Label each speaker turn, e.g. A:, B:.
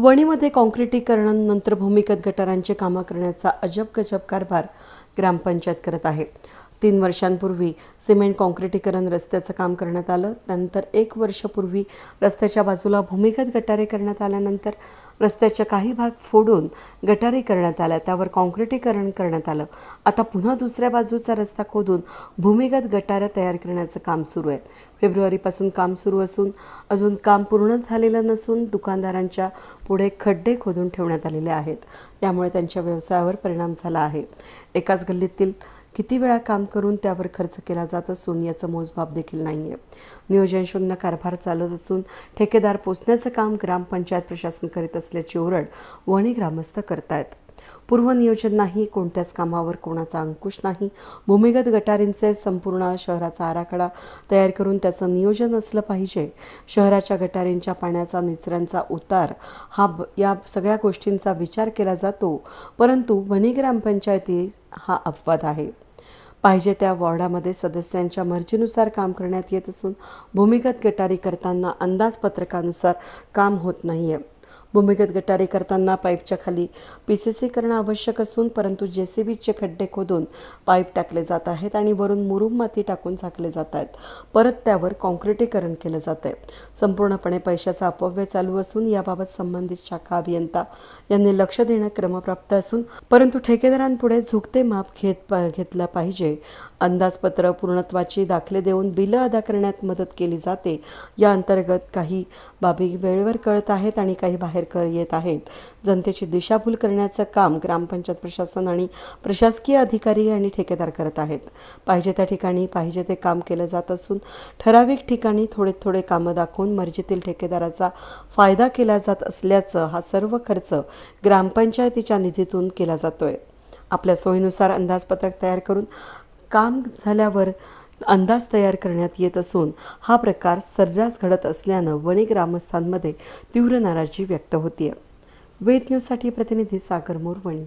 A: वणीमध्ये काँक्रिटीकरणानंतर भूमिगत गटारांची कामं करण्याचा अजब गजब कारभार ग्रामपंचायत करत आहे. तीन वर्षांपूर्वी सिमेंट काँक्रिटीकरण रस्त्याचं काम करण्यात आलं. त्यानंतर एक वर्षापूर्वी रस्त्याच्या बाजूला भूमिगत गटारे करण्यात आल्यानंतर रस्त्याच्या काही भाग फोडून गटारी करण्यात आल्या. त्यावर काँक्रिटीकरण करण्यात आलं. आता पुन्हा दुसऱ्या बाजूचा रस्ता खोदून भूमिगत गटाऱ्या तयार करण्याचं काम सुरू आहे. फेब्रुवारीपासून काम सुरू असून अजून काम पूर्ण झालेलं नसून दुकानदारांच्या पुढे खड्डे खोदून ठेवण्यात आलेले आहेत. त्यामुळे त्यांच्या व्यवसायावर परिणाम झाला आहे. एकाच गल्लीतील किती वेळा काम करून त्यावर खर्च केला जात असून याचं मोजमाप देखील नाही आहे नियोजन शून्य कारभार चालत असून ठेकेदार पोचण्याचं काम ग्रामपंचायत प्रशासन करीत असल्याची ओरड वणी ग्रामस्थ करतायत. पूर्वनियोजन नाही कोणत्याच कामावर कोणाचा अंकुश नाही. भूमिगत गटारींचे संपूर्ण शहराचा आराखडा तयार करून त्याचं नियोजन असलं पाहिजे. शहराच्या गटारींच्या पाण्याचा निचऱ्यांचा उतार हा या सगळ्या गोष्टींचा विचार केला जातो. परंतु वणी ग्रामपंचायती हा अपवाद आहे. पाहिजे त्या वॉर्डामध्ये सदस्यांच्या मर्जीनुसार काम करण्यात येत असून भूमिगत गटारी करताना अंदाजपत्रकानुसार काम होत नाही आहे भूमिगत गटारी करताना पाईपच्या खाली पी सी सी करणं आवश्यक असून परंतु जे सी बीचे खड्डे खोदून पाईप टाकले जात आहेत आणि वरून मुरुम माती टाकून झाकले जात आहेत. परत त्यावर काँक्रिटीकरण केलं जात आहे संपूर्णपणे पैशाचा अपव्यय चालू असून याबाबत संबंधित शाखा अभियंता यांनी लक्ष देणं क्रमप्राप्त असून परंतु ठेकेदारांपुढे झुकते माप घेत घेतलं पाहिजे. अंदाजपत्र पूर्णत्वाची दाखले देऊन बिलं अदा करण्यात मदत केली जाते. या अंतर्गत काही बाबी वेळेवर कळत आहेत आणि काही बाहेर क येत आहेत. जनतेची दिशाभूल करण्याचं काम ग्रामपंचायत प्रशासन आणि प्रशासकीय अधिकारी आणि ठेकेदार करत आहेत. पाहिजे त्या ठिकाणी पाहिजे ते काम केलं जात असून ठराविक ठिकाणी थोडे थोडे कामं दाखवून मर्जीतील ठेकेदाराचा फायदा केला जात असल्याचं हा सर्व खर्च ग्रामपंचायतीच्या निधीतून केला जातोय. आपल्या सोयीनुसार अंदाजपत्रक तयार करून काम झाल्यावर अंदाज तयार करण्यात येत असून हा प्रकार सर्रास घडत असल्यानं वणी ग्रामस्थांमध्ये तीव्र नाराजी व्यक्त होतीये. वेद न्यूजसाठी प्रतिनिधी सागर मोरवणी.